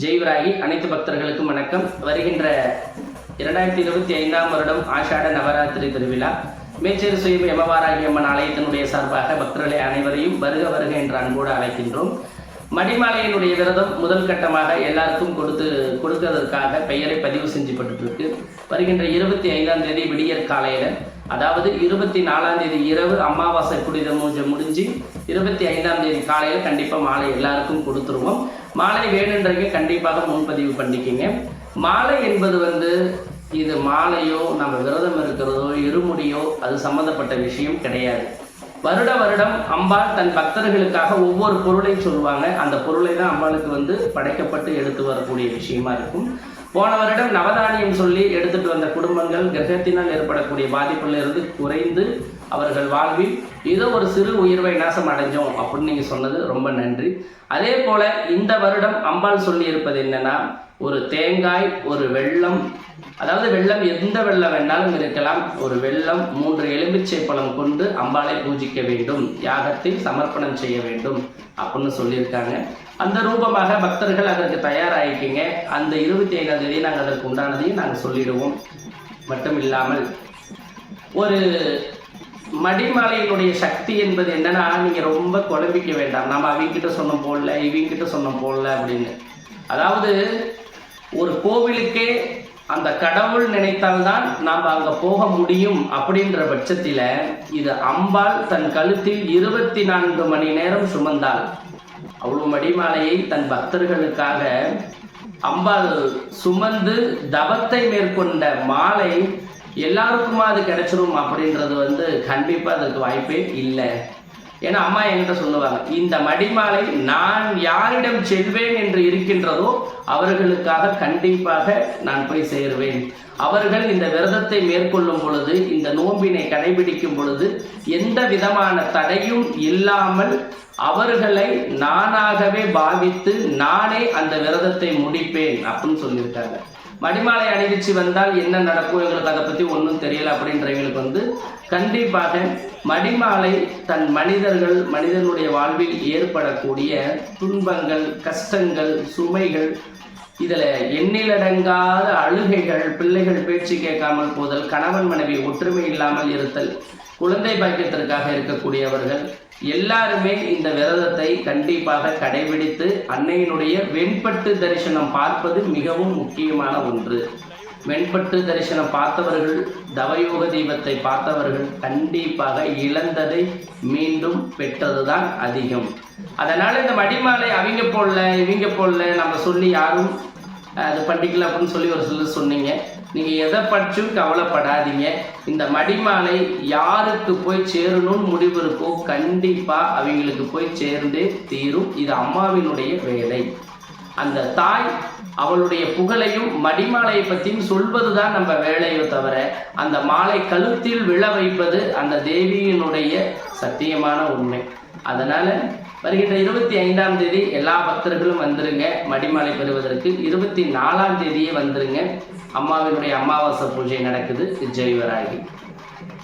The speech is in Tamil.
ஜெய்வராகி அனைத்து பக்தர்களுக்கும் வணக்கம். வருகின்ற இரண்டாயிரத்தி இருபத்தி ஐந்தாம் வருடம் ஆஷாட நவராத்திரி திருவிழா. மேச்சேரி சுயம் யமவாராகி அம்மன் ஆலயத்தினுடைய சார்பாக பக்தர்களை அனைவரையும் வருக வருக என்ற அன்போடு அழைக்கின்றோம். மடிமாலையினுடைய விரதம் முதல் கட்டமாக எல்லாருக்கும் கொடுத்து கொடுக்கிறதற்காக பெயரை பதிவு செஞ்சுப்பட்டு இருக்கு வருகின்ற இருபத்தி ஐந்தாம் தேதி விடியற் காலையில் அதாவது இருபத்தி நாலாம் தேதி இரவு அமாவாசை புனித பூஜை முடிஞ்சு இருபத்தி ஐந்தாம் தேதி காலையில் கண்டிப்பாக மாலை எல்லாருக்கும் கொடுத்துருவோம். மாலை வேணுன்றவங்க கண்டிப்பாக முன்பதிவு பண்ணிக்கிங்க. மாலை என்பது வந்து இது மாலையோ நம்ம விரதம் இருக்கிறதோ இருமுடியோ அது சம்மந்தப்பட்ட விஷயம் கிடையாது. வருட வருடம் அம்பாள் தன் பக்தர்களுக்காக ஒவ்வொரு பொருளை சொல்லுவாங்க. அந்த பொருளை தான் அம்பாளுக்கு வந்து படைக்கப்பட்டு எடுத்து வரக்கூடிய விஷயமா இருக்கும். போன வருடம் நவதானியம் சொல்லி எடுத்துட்டு வந்த குடும்பங்கள் கிரகத்தினால் ஏற்படக்கூடிய பாதிப்புல இருந்து குறைந்து அவர்கள் வாழ்வில் ஏதோ ஒரு சிறு உயர்வை நாசம் அடைஞ்சோம் அப்படின்னு நீங்கள் சொன்னது ரொம்ப நன்றி. அதே போல் இந்த வருடம் அம்பாள் சொல்லியிருப்பது என்னென்னா என்னன்னா ஒரு தேங்காய் ஒரு வெள்ளம் அதாவது வெள்ளம் எந்த வெள்ளம் வேணாலும் இருக்கலாம். ஒரு வெள்ளம் மூன்று எலுமிச்சை பழம் கொண்டு அம்பாளை பூஜிக்க வேண்டும். யாகத்தில் சமர்ப்பணம் செய்ய வேண்டும் அப்படின்னு சொல்லியிருக்காங்க. அந்த ரூபமாக பக்தர்கள் அதற்கு தயாராகிக்கிங்க அந்த இருபத்தி ஐந்தாம் தேதி நாங்கள் அதற்கு உண்டானதையும் நாங்கள் சொல்லிடுவோம். மட்டும் இல்லாமல் ஒரு மடிமலையினுடைய சக்தி என்பது என்னன்னா நீங்க ரொம்ப குழம்பிக்க வேண்டாம். நம்ம அவங்கிட்ட சொன்னோம் போடல இவங்கிட்ட சொன்னோம் போடல அப்படின்னு. அதாவது ஒரு கோவிலுக்கே அந்த கடவுள் நினைத்தால்தான் நாம் அங்க போக முடியும் அப்படின்ற பட்சத்தில் இது அம்பாள் தன் கழுத்தில் இருபத்தி நான்கு மணி நேரம் சுமந்தாள். அவ்வளவு மடிமாலையை தன் பக்தர்களுக்காக அம்பாள் சுமந்து தவத்தை மேற்கொண்ட மாலை எல்லாருக்குமா அது கிடைச்சிரும் அப்படின்றது வந்து கண்டிப்பாக அதுக்கு வாய்ப்பே இல்லை. ஏன்னா அம்மா என்கிட்ட சொல்லுவாங்க இந்த மடிமாலை நான் யாரிடம் செல்வேன் என்று இருக்கின்றதோ அவர்களுக்காக கண்டிப்பாக நான் போய் சேருவேன். அவர்கள் இந்த விரதத்தை மேற்கொள்ளும் பொழுது இந்த நோம்பினை கடைபிடிக்கும் பொழுது எந்த விதமான தடையும் இல்லாமல் அவர்களை நானாகவே பாவித்து நானே அந்த விரதத்தை முடிப்பேன் அப்படின்னு சொல்லியிருக்காங்க. மடிமாலை அணிவிச்சு வந்தால் என்ன நடக்கும் எங்களுக்கு அதை பற்றி ஒன்றும் தெரியல அப்படின்றவங்களுக்கு வந்து கண்டிப்பாக மடிமாலை தன் மனிதர்கள் மனிதனுடைய வாழ்வில் ஏற்படக்கூடிய துன்பங்கள் கஷ்டங்கள் சுமைகள் இதில் எண்ணிலடங்காத அழுகைகள் பிள்ளைகள் பேச்சு கேட்காமல் போதல் கணவன் மனைவி ஒற்றுமை இல்லாமல் இருத்தல் குழந்தை பாக்கியத்திற்காக இருக்கக்கூடியவர்கள் எல்லாருமே இந்த விரதத்தை கண்டிப்பாக கடைபிடித்து அன்னையினுடைய வெண்பட்டு தரிசனம் பார்ப்பது மிகவும் முக்கியமான ஒன்று. வெண்பட்டு தரிசனம் பார்த்தவர்கள் தவயோக தீபத்தை பார்த்தவர்கள் கண்டிப்பாக இழந்ததை மீண்டும் பெற்றதுதான் அதிகம். அதனால் இந்த மடிமாலை அவங்க போடல இவங்க போடல நம்ம சொல்லி யாரும் அது பண்ணிக்கல அப்படின்னு சொல்லி ஒரு சிலர் சொன்னீங்க. நீங்கள் எதை பற்றியும் கவலைப்படாதீங்க. இந்த மடிமாலை யாருக்கு போய் சேரணும்னு முடிவு இருக்கோ கண்டிப்பாக அவங்களுக்கு போய் சேர்ந்தே தீரும். இது அம்மாவினுடைய வேலை. அந்த தாய் அவளுடைய புகழையும் மடிமாலையை பற்றியும் சொல்வதுதான் நம்ம வேலையோ தவிர அந்த மாலை கழுத்தில் விழ வைப்பது அந்த தேவியினுடைய சத்தியமான உண்மை. அதனால வருகின்ற இருபத்தி ஐந்தாம் தேதி எல்லா பக்தர்களும் வந்துருங்க மடிமாலை பெறுவதற்கு. இருபத்தி நாலாம் தேதியே வந்துருங்க. அம்மாவினுடைய அமாவாசை பூஜை நடக்குது ஜெய்வராகி.